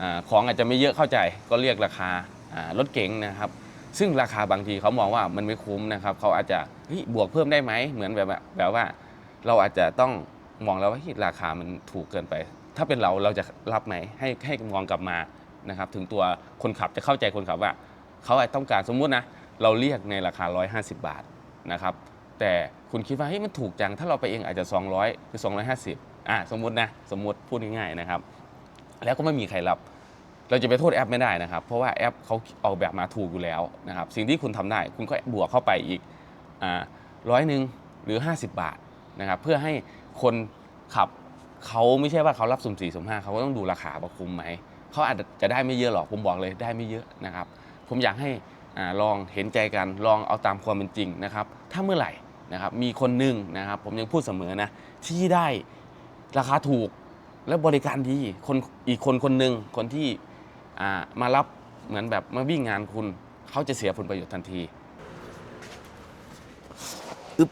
อของอาจจะไม่เยอะเข้าใจก็เรียกราคารถเก๋งนะครับ ซึ่งราคาบางทีเขามองว่ามันไม่คุ้มนะครับเขาอาจจะบวกเพิ่มได้ไหมเหมือนแบบว่าแบบว่า เราอาจจะต้องมองแล้วว่าราคามันถูกเกินไป ถ้าเป็นเราเราจะรับไหมให้ให้มองกลับมานะครับ ถึงตัวคนขับจะเข้าใจคนขับว่าเขาอาจต้องการสมมุตินะเราเรียกในราคา 150 บาทนะครับ แต่คุณคิดว่าเฮ้ยมันถูกจังถ้าเราไปเองอาจจะ 200 หรือ 250อ่าสมมุตินะสมมุติพูดง่ายๆนะครับ แล้วก็ไม่มีใครรับ เราจะไปโทษแอปไม่ได้นะครับ เพราะว่าแอปเขาออกแบบมาถูกอยู่แล้วนะครับ สิ่งที่คุณทำได้ คุณก็บวกเข้าไปอีกร้อยหนึ่งหรือ 50 บาทนะครับ เพื่อให้คนขับเขาไม่ใช่ว่าเขารับสุ่มสี่สุ่มห้าเขาก็ต้องดูราคาว่าคุ้มไหมเขาอาจจะได้ไม่เยอะหรอกผมบอกเลยได้ไม่เยอะนะครับ ผมอยากให้อลองเห็นใจกันลองเอาตามความเป็นจริงนะครับ ถ้าเมื่อไหร่นะครับมีคนหนึ่งนะครับ ผมยังพูดเสมอนะที่ได้ราคาถูก และบริการดีคนอีกคนคนหนึ่งคนที่มารับเหมือนแบบมาวิ่งงานคุณ เขาจะเสียผลประโยชน์ทันทีอึบ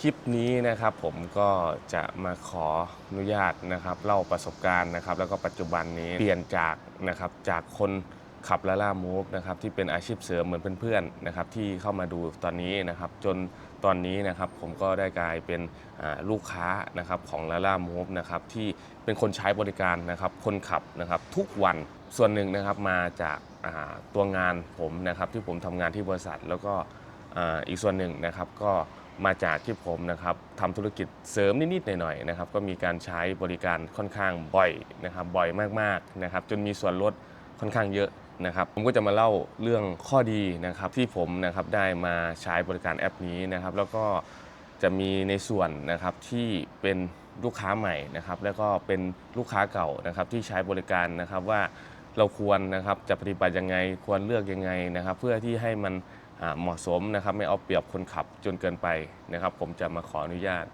คลิปนี้นะครับผมก็จะมาขออนุญาตนะครับเล่าประสบการณ์นะครับ แล้วก็ปัจจุบันนี้เปลี่ยนจากนะครับจากคนขับละล่ามูฟนะครับที่เป็นอาชีพเสริมเหมือนเพื่อนๆนะครับที่เข้ามาดูตอนนี้นะครับจน ตอนนี้นะครับผมก็ได้กลายเป็นลูกค้านะครับของละล่ามูฟนะครับที่เป็นคนใช้บริการนะครับคนขับนะครับทุกวันส่วนหนึ่งนะครับมาจากาตัวงานผมนะครับที่ผมทำงานที่บริษัท แล้วก็อ่าอีกส่วนหนึ่งนะครับก็มาจากที่ผมนะครับทำธุรกิจเสริมนิดๆหน่อยๆนะครับก็มีการใช้บริการค่อนข้างบ่อยนะครับบ่อยมากๆนะครับจนมีส่วนลดค่อนข้างเยอะ นะครับผมก็จะมาเล่าเรื่องข้อดีนะครับที่ผมนะครับได้มาใช้บริการแอปนี้นะครับ แล้วก็จะมีในส่วนนะครับที่เป็นลูกค้าใหม่นะครับ แล้วก็เป็นลูกค้าเก่านะครับที่ใช้บริการนะครับว่าเราควรนะครับจะปฏิบัติยังไงควรเลือกยังไงนะครับ เพื่อที่ให้มันเหมาะสมนะครับไม่เอาเปรียบคนขับจนเกินไปนะครับ ผมจะมาขออนุญาต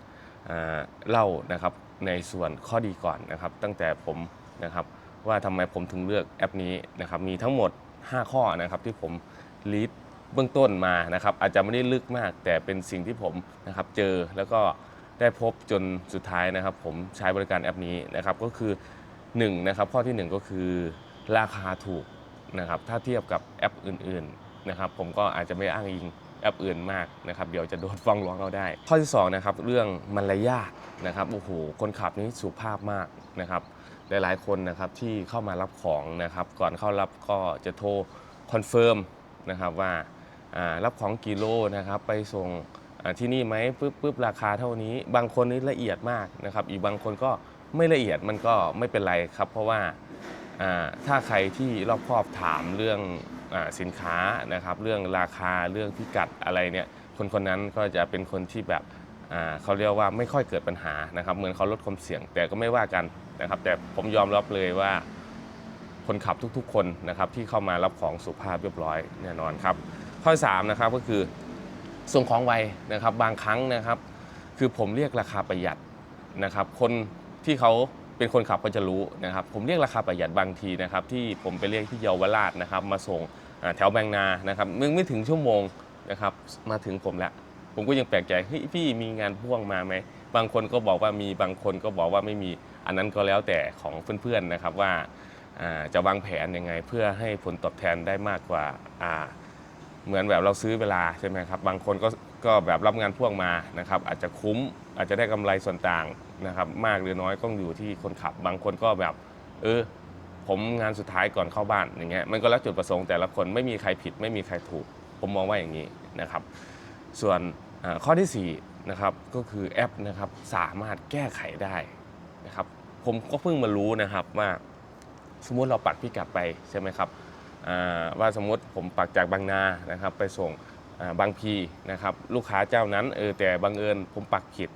เล่านะครับในส่วนข้อดีก่อนนะครับ ตั้งแต่ผมนะครับ ว่าทำไมผมถึงเลือกแอปนี้นะครับมีทั้งหมด 5 ข้อนะครับที่ผมลีดเบื้องต้นมานะครับอาจจะไม่ได้ลึกมาก แต่เป็นสิ่งที่ผมนะครับเจอแล้วก็ได้พบจนสุดท้ายนะครับ ผมใช้บริการแอปนี้นะครับก็คือ1นะครับข้อทีหนึ่1 ก็คือราคาถูกนะครับถ้าเทียบกับแอปอื่นๆนะครับผมก็อาจจะไม่อ้างอิง แอปอื่นมากนะครับเดี๋ยวจะโดนฟ้องร้องเราได้ ข้อที่2นะครับเรื่องมารยาทนะครับโอ้โหคนขับนี่สุภาพมากนะครับหลายๆคนนะครับที่เข้ามารับของนะครับก่อนเข้ารับก็จะโทรคอนเฟิร์มนะครับว่ารับของกี่โลนะครับไปส่งที่นี่ไหมปุ๊บปุ๊บราคาเท่านี้ บางคนนี่ละเอียดมากนะครับอีกบางคนก็ไม่ละเอียดมันก็ไม่เป็นไรครับ เพราะว่าถ้าใครที่รอบคอบถามเรื่อง สินค้านะครับ เรื่องราคาเรื่องพิกัดอะไรเนี่ยคนคนนั้นก็จะเป็นคนที่แบบอ่าเขาเรียกว่าไม่ค่อยเกิดปัญหานะครับ เหมือนเขาลดความเสี่ยง แต่ก็ไม่ว่ากันนะครับ แต่ผมยอมรับเลยว่าคนขับทุกๆ คนนะครับที่เข้ามารับของสุภาพเรียบร้อยแน่นอนครับ ข้อที่สามนะครับก็คือส่งของไวนะครับบางครั้งนะครับ คือผมเรียกราคาประหยัดนะครับ คนที่เขา เป็นคนขับก็จะรู้นะครับ ผมเรียกราคาประหยัดบางทีนะครับ ที่ผมไปเรียกที่เยาวราชนะครับ มาส่งแถวแบงนานะครับมึงไม่ถึงชั่วโมงนะครับ มาถึงผมแล้วผมก็ยังแปลกใจเฮ้ยพี่มีงานพ่วงมาไหมบางคนก็บอกว่ามีบางคนก็บอกว่าไม่มีอันนั้นก็แล้วแต่ของเพื่อนๆนะครับว่าจะวางแผนยังไง เพื่อให้ผลตอบแทนได้มากกว่าเหมือนแบบเราซื้อเวลาใช่ไหมครับบางคนก็ ก็แบบรับงานพ่วงมานะครับอาจจะคุ้มอาจจะได้กำไรส่วนต่างนะครับมากหรือน้อยก็อยู่ที่คนขับ บางคนก็แบบ เออผมงานสุดท้ายก่อนเข้าบ้านอย่างเงี้ยมันก็แล้วจุดประสงค์แต่ละคนไม่มีใครผิด ไม่มีใครถูก ผมมองว่าอย่างนี้นะครับ ส่วนข้อที่4นะครับก็คือแอปนะครับสามารถแก้ไขได้นะครับผมก็เพิ่งมารู้นะครับว่าสมมุติเราปักพิกัดไปใช่ไหมครับว่าสมมติผมปักจากบางนานะครับไปส่ง บางพีนะครับลูกค้าเจ้านั้นเออแต่บังเอิญผมปักผิด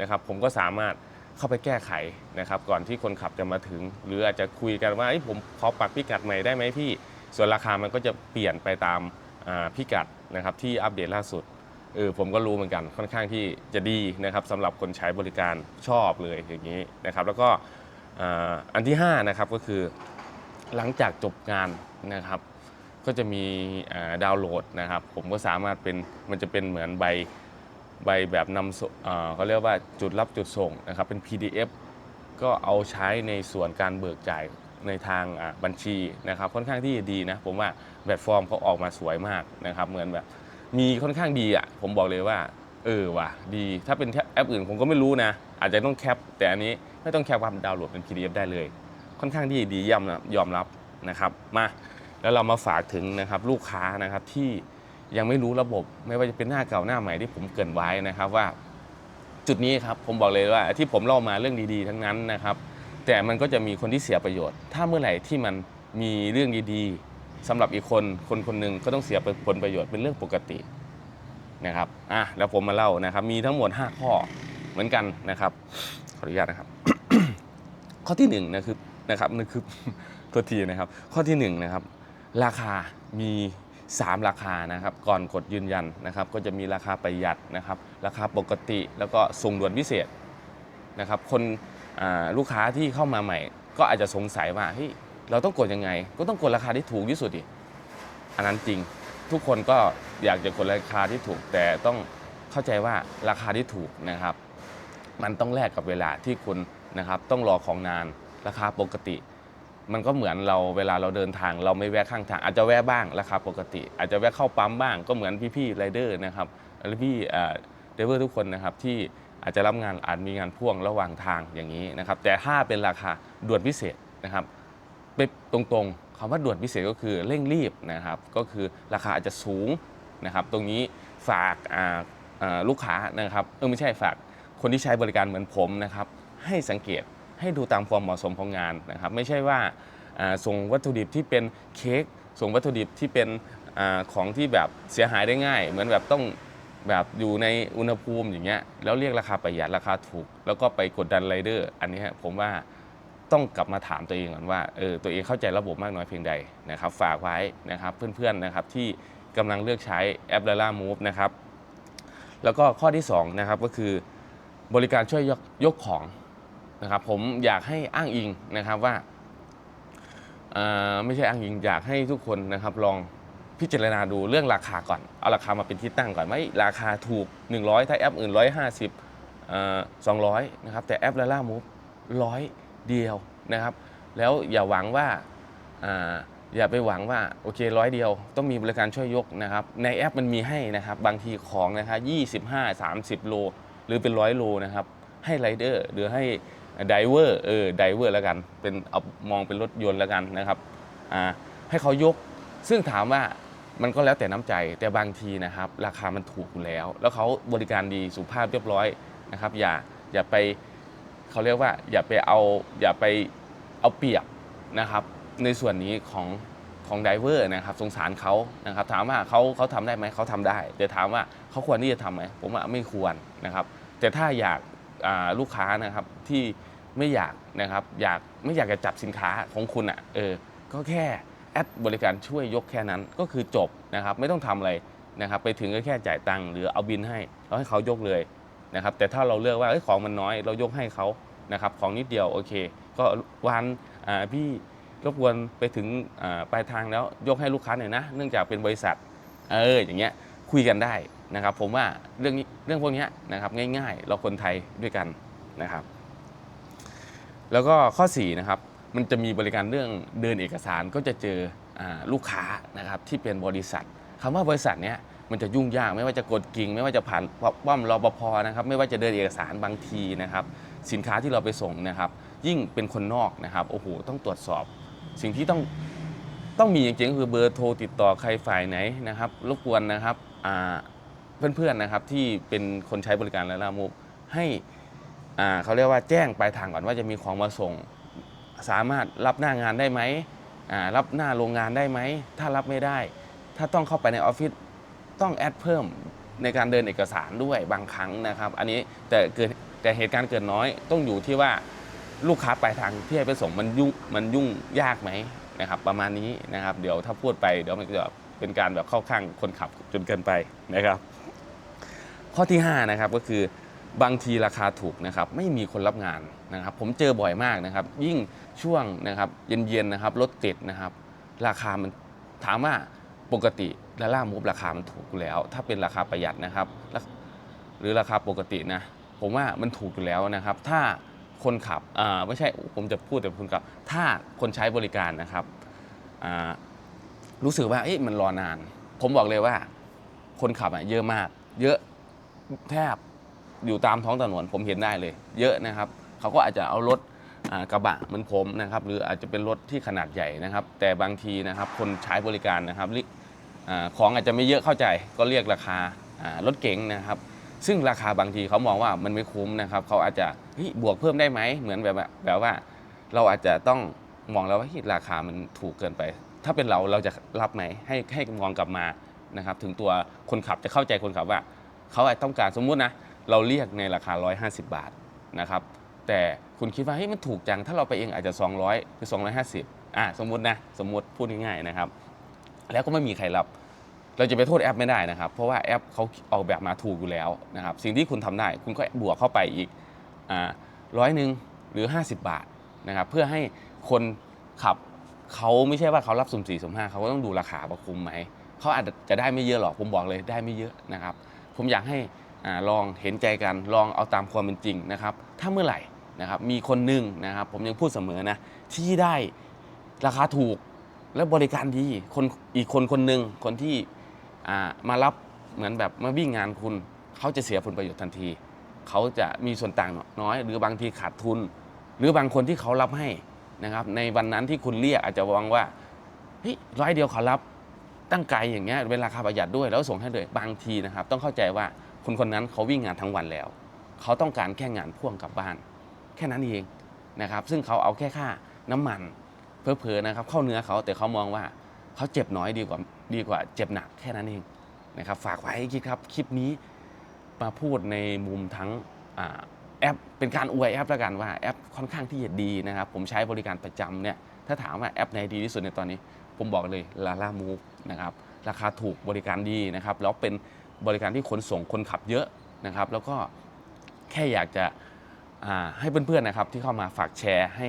นะครับผมก็สามารถเข้าไปแก้ไขนะครับก่อนที่คนขับจะมาถึง หรืออาจจะคุยกันว่าเอ้ผมขอปักพิกัดใหม่ได้ไหมพี่ส่วนราคามันก็จะเปลี่ยนไปตามาพิกัดนะครับที่อัปเดตล่าสุดเออผมก็รู้เหมือนกันค่อนข้างที่จะดีนะครับสำหรับคนใช้บริการชอบเลยอย่างนี้นะครับ แล้วก็อันที่5นะครับก็คือหลังจากจบงานนะครับ ก็จะมีดาวน์โหลดนะครับ ผมก็สามารถเป็นมันจะเป็นเหมือนใบใบแบบนำส่งอ่าเขาเรียกว่าจุดรับจุดส่งนะครับ เป็น PDF ก็เอาใช้ในส่วนการเบิกจ่ายในทางบัญชีนะครับ ค่อนข้างที่จะดีนะ ผมว่าแบบฟอร์มเขาออกมาสวยมากนะครับ เหมือนแบบมีค่อนข้างดีอะผมบอกเลยว่าเออว่ะดีถ้าเป็นแอปอื่นผมก็ไม่รู้นะ อาจจะต้องแคป แต่อันนี้ไม่ต้องแคปครับดาวน์โหลดเป็น PDF ได้เลย ค่อนข้างที่ดีเยี่ยมนะยอมรับนะครับมา แล้วเรามาฝากถึงนะครับลูกค้านะครับที่ยังไม่รู้ระบบไม่ว่าจะเป็นหน้าเก่าหน้าใหม่ที่ผมเกินไว้นะครับว่า จุดนี้ครับผมบอกเลยว่าที่ผมเล่ามาเรื่องดีๆ ทั้งนั้นนะครับ แต่มันก็จะมีคนที่เสียประโยชน์ ถ้าเมื่อไหร่ที่มันมีเรื่องดีๆสำหรับอีกคนคนคนหนึ่งก็ต้องเสียผลประโยชน์เป็นเรื่องปกตินะครับอะแล้วผมมาเล่านะครับ มีทั้งหมด 5 ข้อเหมือนกันนะครับ ขออนุญาตนะครับ ข้อที่หนึ่งนะคือนะครับนั่นคือตัวทีนะครับ ข้อที่หนึ่งนะครับ ราคามี 3 ราคานะครับ ก่อนกดยืนยันนะครับ ก็จะมีราคาประหยัดนะครับ ราคาปกติแล้วก็ส่งด่วนพิเศษนะครับ คนลูกค้าที่เข้ามาใหม่ ก็อาจจะสงสัยว่าเฮ้ยเราต้องกดยังไง ก็ต้องกดราคาที่ถูกที่สุดดิอันนั้นจริงทุกคนก็อยากจะกดราคาที่ถูก แต่ต้องเข้าใจว่าราคาที่ถูกนะครับ มันต้องแลกกับเวลาที่คุณนะครับ ต้องรอของนานราคาปกติ มันก็เหมือนเราเวลาเราเดินทาง เราไม่แวะข้างทาง อาจจะแวะบ้างราคาปกติ อาจจะแวะเข้าปั๊มบ้างก็เหมือนพี่ๆไรเดอร์นะครับหรือพี่เดเวอร์ทุกคนนะครับที่อาจจะรับงานอาจมีงานพ่วงระหว่างทางอย่างนี้นะครับแต่ถ้าเป็นราคาด่วนพิเศษนะครับไปตรงๆคำว่าด่วนพิเศษก็คือเร่งรีบนะครับก็คือราคาอาจจะสูงนะครับตรงนี้ฝากลูกค้านะครับเออไม่ใช่ฝากคนที่ใช้บริการเหมือนผมนะครับให้สังเกต ให้ดูตามความเหมาะสมของงานนะครับ ไม่ใช่ว่าส่งวัตถุดิบที่เป็นเค้กส่งวัตถุดิบที่เป็นอของที่แบบเสียหายได้ง่าย เหมือนแบบต้องแบบอยู่ในอุณหภูมิอย่างเงี้ยแล้วเรียกราคาประหยัดราคาถูก แล้วก็ไปกดดันไรเดอร์ อันนี้ผมว่าต้องกลับมาถามตัวเองก่อนว่าเออตัวเองเข้าใจระบบมากน้อยเพียงใดนะครับ ฝากไว้นะครับเพื่อนๆนะครับที่กำลังเลือกใช้แอป Lala Move นะครับแล้วก็ข้อที่สองนะครับก็คือบริการช่วยยกยกของ นะครับผมอยากให้อ้างอิงนะครับว่าไม่ใช่อ้างอิงอยากให้ทุกคนนะครับลองพิจารณาดูเรื่องราคาก่อน เอาราคามาเป็นที่ตั้งก่อนว่ราคาถูก 100 ถ้าแอปอื่น 150เอ่อ200 นะครับ แต่แอปลาล่ามูฟร้อยเดียวนะครับ แล้วอย่าหวังว่าอ่าอย่าไปหวังว่าโอเคร้อยเดียว ต้องมีบริการช่วยยกนะครับ ในแอปมันมีให้นะครับ บางทีของนะครับ25 30 โล หรือเป็นร้อยโลนะครับ ให้ไรเดอร์หรือให้ ไดเวอร์เออไดเวอร์แล้วกัน เป็นเอามองเป็นรถยนต์แล้วกันนะครับอ่าให้เขายก ซึ่งถามว่ามันก็แล้วแต่น้ำใจแต่บางทีนะครับ ราคามันถูกอยู่แล้ว แล้วเขาบริการดีสุภาพเรียบร้อยนะครับ อย่าอย่าไปเขาเรียกว่า อย่าไปเอาอย่าไปเอาเปรียบนะครับ ในส่วนนี้ของของไดเวอร์นะครับสงสารเขานะครับ ถามว่าเขาเขาทำได้ไหมเขาทำได้แต่ถามว่าเขาควรที่จะทำไหมผมว่าไม่ควรนะครับ แต่ถ้าอยาก ลูกค้านะครับที่ไม่อยากนะครับอยากไม่อยากจะจับสินค้าของคุณอะเออก็แค่แอดบริการช่วยยกแค่นั้นก็คือจบนะครับไม่ต้องทำอะไรนะครับไปถึงก็แค่จ่ายตังค์หรือเอาบินให้แล้วให้เขายกเลยนะครับแต่ถ้าเราเลือกว่าอ้ของมันน้อยเรายกให้เขานะครับของนิดเดียวโอเค ก็วันพี่รบกวนไปถึงปลายทางแล้วยกให้ลูกค้าหน่อยนะ เนื่องจากเป็นบริษัทเอออย่างเงี้ยคุยกันได้ นะครับผมว่าเรื่องนี้เรื่องพวกนี้นะครับง่ายๆ เราคนไทยด้วยกันนะครับ แล้วก็ข้อ4นะครับมันจะมีบริการเรื่องเดินเอกสารก็จะเจออลูกค้านะครับที่เป็นบริษัทคำว่าบริษัทเนี้ยมันจะยุ่งยากไม่ว่าจะกดกิ่ง ไม่ว่าจะผ่านป้อมรปภนะครับไม่ว่าจะเดินเอกสารบางทีนะครับ สินค้าที่เราไปส่งนะครับ ยิ่งเป็นคนนอกนะครับโอ้โหต้องตรวจสอบ สิ่งที่ต้องต้องมีจริงๆคือเบอร์โทรติดต่อใครฝ่ายไหนนะครับรบกวนนะครับอ่า เพื่อนๆนะครับที่เป็นคนใช้บริการและลามุกให้อ่าเขาเรียกว่าแจ้งปลายทางก่อนว่าจะมีของมาส่ง สามารถรับหน้างานได้ไหมอ่ารับหน้าโรงงานได้ไหม ถ้ารับไม่ได้ ถ้าต้องเข้าไปในออฟฟิศต้องแอดเพิ่มในการเดินเอกสารด้วยบางครั้งนะครับ อันนี้แต่เกิดแต่เหตุการณ์เกิดน้อยต้องอยู่ที่ว่าลูกค้าปลายทางที่ให้ไปส่งมันยุ่งมันยุ่งยากไหมนะครับประมาณนี้นะครับ เดี๋ยวถ้าพูดไปเดี๋ยวมันจะเป็นการแบบเข้าข้างคนขับจนเกินไปนะครับ ข้อที่5นะครับก็คือบางทีราคาถูกนะครับไม่มีคนรับงานนะครับ ผมเจอบ่อยมากนะครับ ยิ่งช่วงนะครับเย็นๆนะครับรถติดนะครับ ราคามันถามว่าปกติลาล่ามูฟราคามันถูกแล้ว ถ้าเป็นราคาประหยัดนะครับ หรือราคาปกตินะผมว่ามันถูกอยู่แล้วนะครับ ถ้าคนขับอ่าไม่ใช่ผมจะพูดแต่คนขับ ถ้าคนใช้บริการนะครับอ่ารู้สึกว่าเอ๊ะมันรอนาน ผมบอกเลยว่า คนขับอะเยอะมาก เยอะ แทบอยู่ตามท้องถนนผมเห็นได้เลย เยอะนะครับ เขาก็อาจจะเอารถกระบะเหมือนผมนะครับ หรืออาจจะเป็นรถที่ขนาดใหญ่นะครับ แต่บางทีนะครับคนใช้บริการนะครับอของอาจจะไม่เยอะเข้าใจก็เรียกราคารถเก๋งนะครับ ซึ่งราคาบางทีเขามองว่ามันไม่คุ้มนะครับ เขาอาจจะบวกเพิ่มได้ไหมเหมือนแบบว่าแบบว่า เราอาจจะต้องมองแล้วว่าราคามันถูกเกินไป ถ้าเป็นเราเราจะรับไหมให้ให้มองกลับมานะครับ ถึงตัวคนขับจะเข้าใจคนขับว่า เขาอาจต้องการสมมุตินะ เราเรียกในราคา 150 บาทนะครับ แต่คุณคิดว่าเฮ้ยมันถูกจัง ถ้าเราไปเองอาจจะ 200 หรือ 250อะสมมุตินะ สมมุติพูดง่ายๆนะครับ แล้วก็ไม่มีใครรับ เราจะไปโทษแอปไม่ได้นะครับ เพราะว่าแอปเขาออกแบบมาถูกอยู่แล้วนะครับ สิ่งที่คุณทำได้ คุณก็บวกเข้าไปอีกอ่าร้อยหนึ่งหรือ 50 บาทนะครับ เพื่อให้คนขับเขาไม่ใช่ว่าเขารับสุ่มสี่สุ่มห้าเขาก็ต้องดูราคาว่าคุ้มไหมเขาอาจจะได้ไม่เยอะหรอกผมบอกเลยได้ไม่เยอะนะครับ ผมอยากให้อลองเห็นใจกันลองเอาตามความเป็นจริงนะครับ ถ้าเมื่อไหร่นะครับมีคนหนึ่งนะครับ ผมยังพูดเสมอนะที่ได้ราคาถูกและบริการดีคนอีกคนคนหนึ่งคนที่มารับเหมือนแบบมาวิ่งงานคุณ เขาจะเสียผลประโยชน์ทันที เขาจะมีส่วนต่างน้อย หรือบางทีขาดทุน หรือบางคนที่เขารับให้นะครับ ในวันนั้นที่คุณเรียกอาจจะวังว่าเฮ้ยร้อยเดียวเขารับ ตั้งไกลอย่างเงี้ยเป็นราคาประหยัดด้วยแล้วส่งให้เลยบางทีนะครับ ต้องเข้าใจว่าคนคนนั้นเขาวิ่งงานทั้งวันแล้ว เขาต้องการแค่งานพ่วงกลับบ้าน แค่นั้นเองนะครับ ซึ่งเขาเอาแค่ค่าน้ำมันเพอๆนะครับ เข้าเนื้อเขาแต่เขามองว่าเขาเจ็บน้อยดีกว่าดีกว่า เจ็บหนักแค่นั้นเองนะครับ ฝากไว้คิดครับคลิปนี้มาพูดในมุมทั้งอแอปเป็นการอวยแอปแล้วกันว่าแอปค่อนข้างที่จะดีนะครับ ผมใช้บริการประจำเนี่ยถ้าถามว่าแอปไหนดีที่สุดในตอนนี้ ผมบอกเลยลาล่ามูฟ นะครับราคาถูกบริการดีนะครับแล้วเป็นบริการที่ขนส่งคนขับเยอะนะครับ แล้วก็แค่อยากจะให้เพื่อนๆนะครับที่เข้ามาฝากแชร์ให้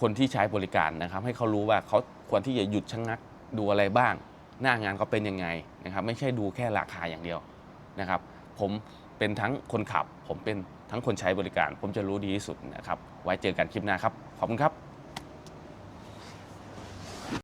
คนที่ใช้บริการนะครับ ให้เขารู้ว่าเขาควรที่จะหยุดชะงงักดูอะไรบ้าง หน้างานเขาเป็นยังไงนะครับ ไม่ใช่ดูแค่ราคาอย่างเดียวนะครับ ผมเป็นทั้งคนขับ ผมเป็นทั้งคนใช้บริการ ผมจะรู้ดีที่สุดนะครับ ไว้เจอกันคลิปหน้าครับ ขอบคุณครับ